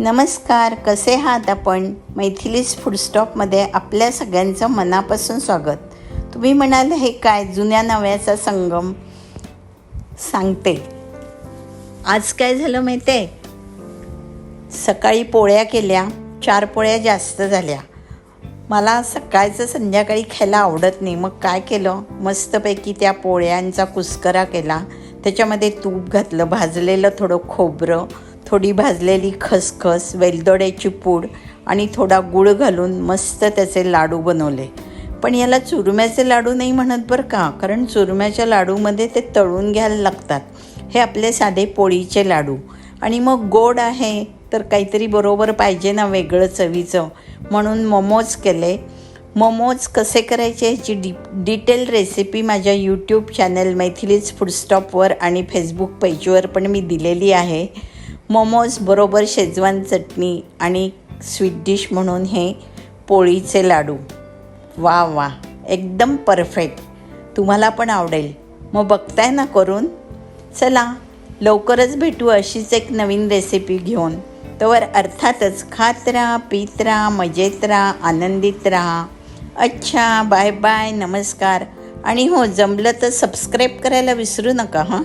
नमस्कार कसे आहात आपण? मैथिलीस फूडस्टॉपमध्ये आपल्या सगळ्यांचं मनापासून स्वागत. तुम्ही म्हणाल हे काय? जुन्या नव्याचा संगम. सांगते. आज काय झालं माहिती आहे सकाळी पोळ्या केल्या. चार पोळ्या जास्त झाल्या. मला सकाळचं संध्याकाळी खायला आवडत नाही. मग काय केलं? मस्तपैकी त्या पोळ्यांचा कुस्करा केला. त्याच्यामध्ये तूप घातलं भाजलेलं थोडं खोबरं थोडी भाजलेली खसखस वेलदोड्याची पूड आणि थोडा गूळ घालून मस्त त्याचे लाडू बनवले. पण याला चुरम्याचे लाडू नाही म्हणत बरं का? कारण चुरम्याच्या लाडूमध्ये ते तळून घ्यायला लागतात. हे आपले साधे पोळीचे लाडू. आणि मग गोड आहे तर काहीतरी बरोबर पाहिजे ना वेगळं चवीचं. म्हणून मोमोज केले. मोमोज कसे करायचे ह्याची डि डिटेल रेसिपी माझ्या यूट्यूब चॅनल मैथिलीज फूडस्टॉपवर आणि फेसबुक पेजवर पण मी दिलेली आहे. मोमोज बरोबर शेजवान चटणी आणि स्वीट डिश म्हणून हे पोळीचे लाडू. वा वा एकदम परफेक्ट. तुम्हाला पण आवडेल. मग बघताय ना करून? चला लवकरच भेटू अशीच एक नवीन रेसिपी घेऊन. तोवर अर्थातच खात राहा पीत राहा मजेत राहा आनंदित राहा. अच्छा बाय बाय नमस्कार. आणि हो जमलं तर सबस्क्राईब करायला विसरू नका हां?